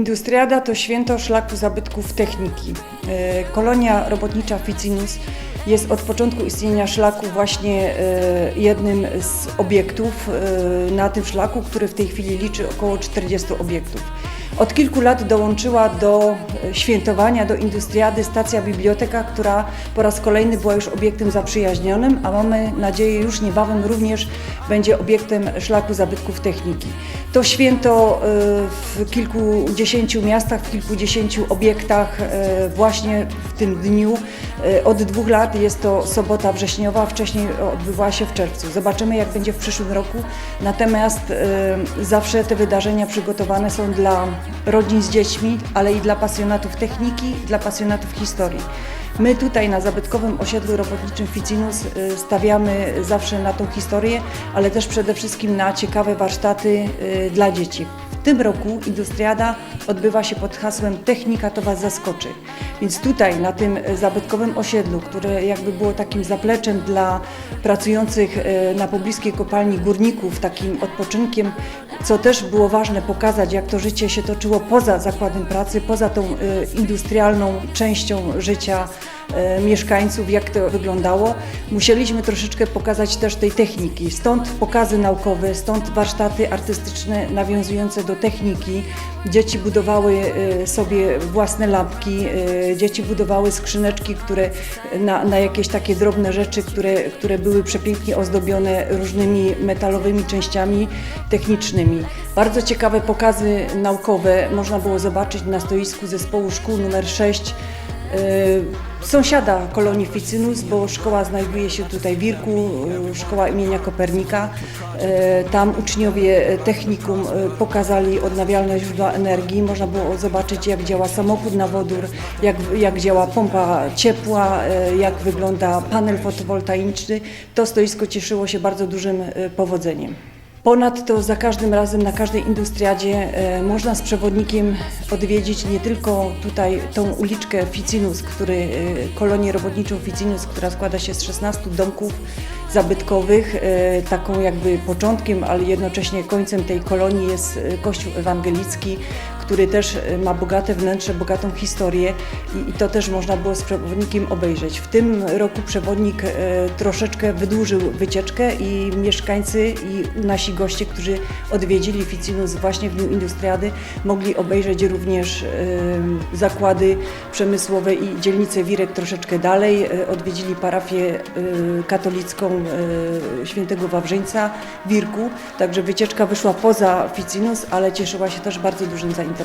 Industriada to święto szlaku zabytków techniki. E, Kolonia robotnicza Ficinus jest od początku istnienia szlaku właśnie e, jednym z obiektów e, na tym szlaku, który w tej chwili liczy około 40 obiektów. Od kilku lat dołączyła do e, świętowania, do Industriady stacja biblioteka, która po raz kolejny była już obiektem zaprzyjaźnionym, a mamy nadzieję już niebawem również będzie obiektem szlaku zabytków techniki. To święto e, w kilkudziesięciu miastach, w kilkudziesięciu obiektach e, właśnie tym dniu. E, Od dwóch lat jest to sobota wrześniowa, wcześniej odbywała się w czerwcu. Zobaczymy jak będzie w przyszłym roku. Natomiast e, zawsze te wydarzenia przygotowane są dla rodzin z dziećmi, ale i dla pasjonatów techniki, dla pasjonatów historii. My tutaj na zabytkowym osiedlu robotniczym Ficinus y, stawiamy zawsze na tą historię, ale też przede wszystkim na ciekawe warsztaty dla dzieci. W tym roku Industriada odbywa się pod hasłem Technika to Was zaskoczy. Więc tutaj na tym zabytkowym osiedlu, które jakby było takim zapleczem dla pracujących y, na pobliskiej kopalni górników, takim odpoczynkiem, co też było ważne pokazać, jak to życie się toczyło poza zakładem pracy, poza tą y, industrialną częścią życia mieszkańców, jak to wyglądało. Musieliśmy troszeczkę pokazać też tej techniki. Stąd pokazy naukowe, stąd warsztaty artystyczne nawiązujące do techniki. Dzieci budowały y, sobie własne lampki, y, dzieci budowały skrzyneczki, które na, na jakieś takie drobne rzeczy, które, które były przepięknie ozdobione różnymi metalowymi częściami technicznymi. Bardzo ciekawe pokazy naukowe można było zobaczyć na stoisku zespołu szkół numer 6 y, sąsiada kolonii Ficynus, bo szkoła znajduje się tutaj w Irku, y, szkoła imienia Kopernika. Y, Tam uczniowie technikum y, pokazali odnawialne źródła energii. Można było zobaczyć, jak działa samochód na wodór, jak, jak działa pompa ciepła, y, jak wygląda panel fotowoltaiczny. To stoisko cieszyło się bardzo dużym y, powodzeniem. Ponadto za każdym razem na każdej industriadzie e, można z przewodnikiem odwiedzić nie tylko tutaj tą uliczkę Ficinus, który, e, kolonię robotniczą Ficinus, która składa się z 16 domków zabytkowych. E, taką jakby początkiem, ale jednocześnie końcem tej kolonii jest Kościół Ewangelicki, który też e, ma bogate wnętrze, bogatą historię i, i to też można było z przewodnikiem obejrzeć. W tym roku przewodnik e, troszeczkę wydłużył wycieczkę i mieszkańcy i nasi goście, którzy odwiedzili Ficinus właśnie w Dniu Industriady, mogli obejrzeć również e, zakłady przemysłowe i dzielnicę Wirek troszeczkę dalej. Odwiedzili parafię katolicką świętego Wawrzyńca Wirku, także wycieczka wyszła poza Ficinus, ale cieszyła się też bardzo dużym zainteresowaniem.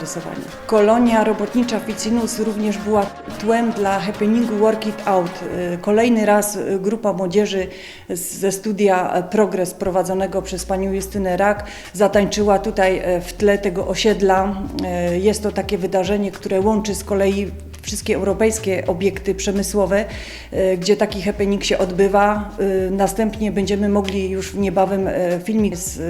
Kolonia robotnicza Ficinus również była tłem dla happeningu Work It Out. E, Kolejny raz e, grupa młodzieży ze studia Progres prowadzonego przez panią Justynę Rak zatańczyła tutaj e, w tle tego osiedla. E, Jest to takie wydarzenie, które łączy z kolei wszystkie europejskie obiekty przemysłowe, e, gdzie taki happening się odbywa. E, Następnie będziemy mogli już niebawem e, filmik z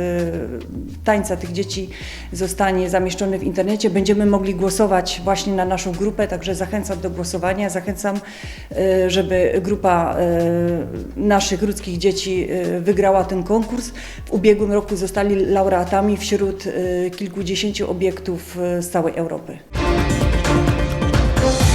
tańca tych dzieci zostanie zamieszczony w internecie. Będziemy mogli głosować właśnie na naszą grupę, także zachęcam do głosowania. Zachęcam, żeby grupa naszych ludzkich dzieci wygrała ten konkurs. W ubiegłym roku zostali laureatami wśród kilkudziesięciu obiektów z całej Europy. Thank you.